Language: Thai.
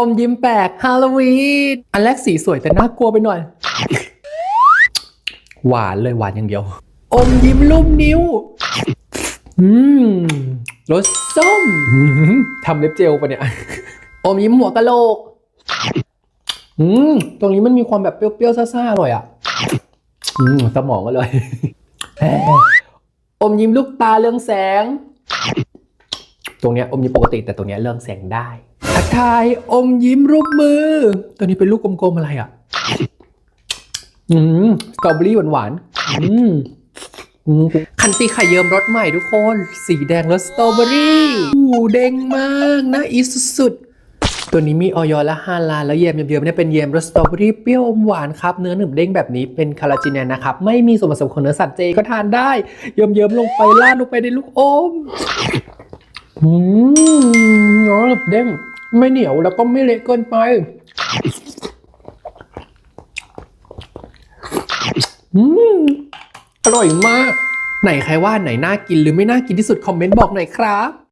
อมยิ้มแปลกฮาโลวีนอันแรกสีสวยแต่น่ากลัวไปหน่อย หวานเลยหวานอย่างเดียว อมยิ้มรูปนิ้ว อืมรสส้มทำเล็บเจลปะเนี่ย อมยิ้มหัวกะโหลก อืมตรงนี้มันมีความแบบเปรี้ยวๆซ่าๆอร่อยอะ อืมสมองก็เลย อมยิ้มลูกตาเรืองแสง ตรงเนี้ยอมยิ้มปกติแต่ตรงเนี้ยเรืองแสงได้ ทักทายอมยิ้มรูปมือ ตัวนี้เป็นลูกกลมๆอะไรอะ อืมสตรอเบอรี่หวานๆอืมคันตีไข่เยิมรสใหม่ทุกคน สีแดงรสสตรอเบอรี่อู้เด้งมากนะอีสุดๆ ตัวนี้มีออยและฮาลาแล้วเยมเยิมๆเนี่ยเป็นเยมรสสตรอเบอรี่เปรี้ยวอมหวานครับเนื้อหนึบเด้งแบบนี้เป็นคาราจิเนนนะครับ ไม่มีส่วนผสมของเนื้อสัตว์เจก็ทานได้ เยิ้มลงไปลาดลงไปในลูกอมอืมเนื้อแบบเด้ง ไม่เหนียวแล้วก็ไม่เละเกินไป อืม อร่อยมาก ไหนใครว่าไหนน่ากินหรือไม่น่ากินที่สุดคอมเมนต์บอกหน่อยครับ